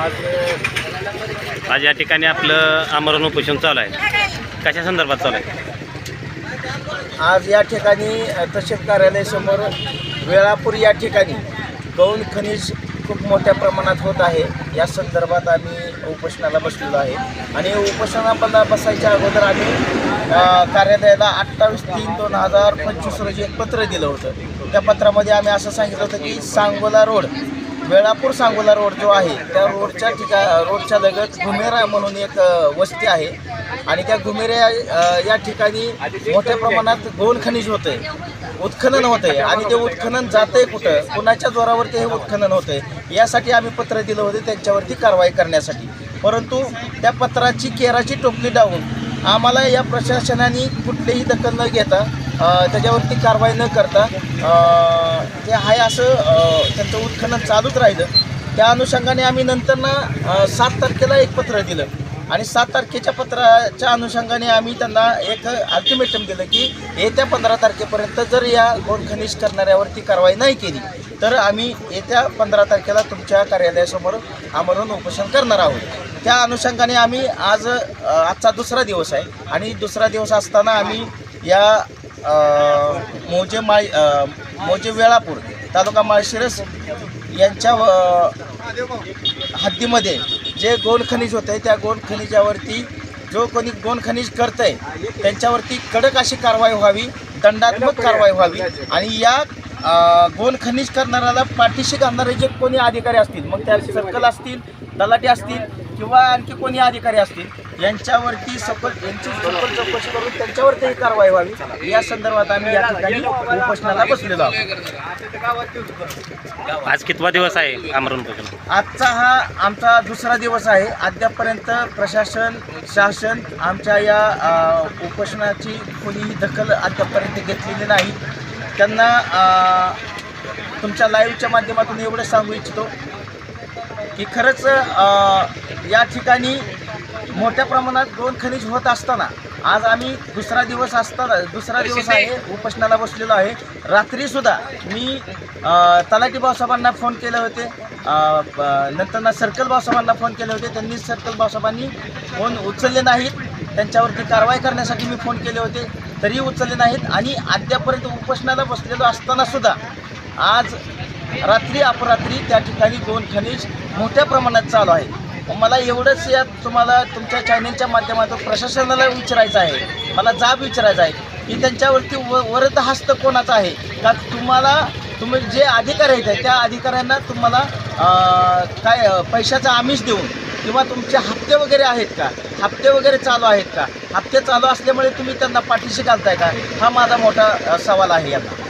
आज आज या ठिकाणी आपलं आमरण उपोषण चालू आहे. कशा संदर्भात चालू आहे? आज या ठिकाणी तहसील कार्यालयासमोर वेळापूर या ठिकाणी गौण खनिज खूप मोठ्या प्रमाणात होत आहे. या संदर्भात आम्ही उपोषणाला बसलेलो आहे. आणि उपोषणाला बसायच्या अगोदर आम्ही कार्यालयाला अठ्ठावीस तीन दोन हजार पंचवीस रोजी एक पत्र दिलं होतं. त्या पत्रामध्ये आम्ही असं सांगितलं होतं की सांगोला रोड वेळापूर सांगोला रोड जो आहे त्या रोडच्या ठिका रोडच्या लगत घुमेरा म्हणून एक वस्ती आहे. आणि त्या घुमेऱ्या या ठिकाणी मोठ्या प्रमाणात गोल खनिज होतंय. उत्खनन होतंय. आणि ते उत्खनन जातंय कुठं? कुणाच्या जोरावरती हे उत्खनन होतंय? यासाठी आम्ही पत्र दिलं होतं त्यांच्यावरती कारवाई करण्यासाठी. परंतु त्या पत्राची केराची टोपली डावून आम्हाला या प्रशासनाने कुठलीही दखल न घेता त्याच्यावरती कारवाई न करता ते आहे असं त्यांचं उत्खनन चालूच राहिलं. त्या अनुषंगाने आम्ही नंतर ना सात तारखेला एक पत्र दिलं. आणि सात तारखेच्या पत्राच्या अनुषंगाने आम्ही त्यांना एक अल्टिमेटम दिलं की येत्या पंधरा तारखेपर्यंत जर या गोड खनिज करणाऱ्यावरती कारवाई नाही केली तर आम्ही येत्या पंधरा तारखेला तुमच्या कार्यालयासमोर आमरण उपोषण करणार आहोत. त्या अनुषंगाने आम्ही आज आजचा दुसरा दिवस आहे. आणि दुसरा दिवस असताना आम्ही या मोजे माळ मोजे वेळापूर तालुका माळशिरस यांच्या हद्दीमध्ये जे गोल खनिज होतं त्या गोल खनिजावरती जो कोणी गोल खनिज करत आहे त्यांच्यावरती कडक अशी कारवाई व्हावी दंडात्मक कारवाई व्हावी आणि या गोल खनिज करणाऱ्याला पाठीशी घालणारे जे कोणी अधिकारी असतील मग त्या सर्कल असतील तलाठी असतील किंवा आणखी कोणी अधिकारी असतील यांच्यावरती सखोल यांची सखोल चौकशी करून त्यांच्यावरती ही कारवाई व्हावी. या संदर्भात आम्ही या ठिकाणी उपोषणाला बसलेलो आहोत. आज कितवा दिवस आहे आमरण आजचा हा आमचा दुसरा दिवस आहे. अद्यापर्यंत प्रशासन शासन आमच्या या उपोषणाची कोणीही दखल अद्यापर्यंत घेतलेली नाही. त्यांना तुमच्या लाईव्हच्या माध्यमातून एवढं सांगू इच्छितो. की खरंच या ठिकाणी मोठ्या प्रमाणात दोन खनिज होत असताना आज आम्ही दुसरा दिवस असताना दुसरा दिवस आहे उपोषणाला बसलेलो आहे. रात्रीसुद्धा मी अ, तलाठी भाऊसाहेबांना फोन केले होते. नंतर ना सर्कल भाऊसाहेबांना फोन केले होते. त्यांनी सर्कल भाऊसाहेबांनी फोन उचलले नाहीत. त्यांच्यावरती कारवाई करण्यासाठी मी फोन केले होते. तरीही उचलले नाहीत. आणि अद्यापर्यंत उपोषणाला बसलेलो असताना सुद्धा आज रात्री अपरात्री त्या ठिकाणी दोन खनिज मोठ्या प्रमाणात चालू आहे. मला एवढंच या तुम्हाला तुमच्या चॅनेलच्या माध्यमातून प्रशासनाला विचारायचं आहे. मला जाब विचारायचा आहे की त्यांच्यावरती व वरद हस्त कोणाचा आहे? का तुम्हाला तुम्ही जे अधिकारी आहेत त्या अधिकाऱ्यांना तुम्हाला काय पैशाचा आमिष देऊन किंवा तुमचे हप्ते वगैरे आहेत का? हप्ते वगैरे चालू आहेत का? हप्ते चालू असल्यामुळे तुम्ही त्यांना पाठीशी घालताय का? हा माझा मोठा सवाल आहे यांना.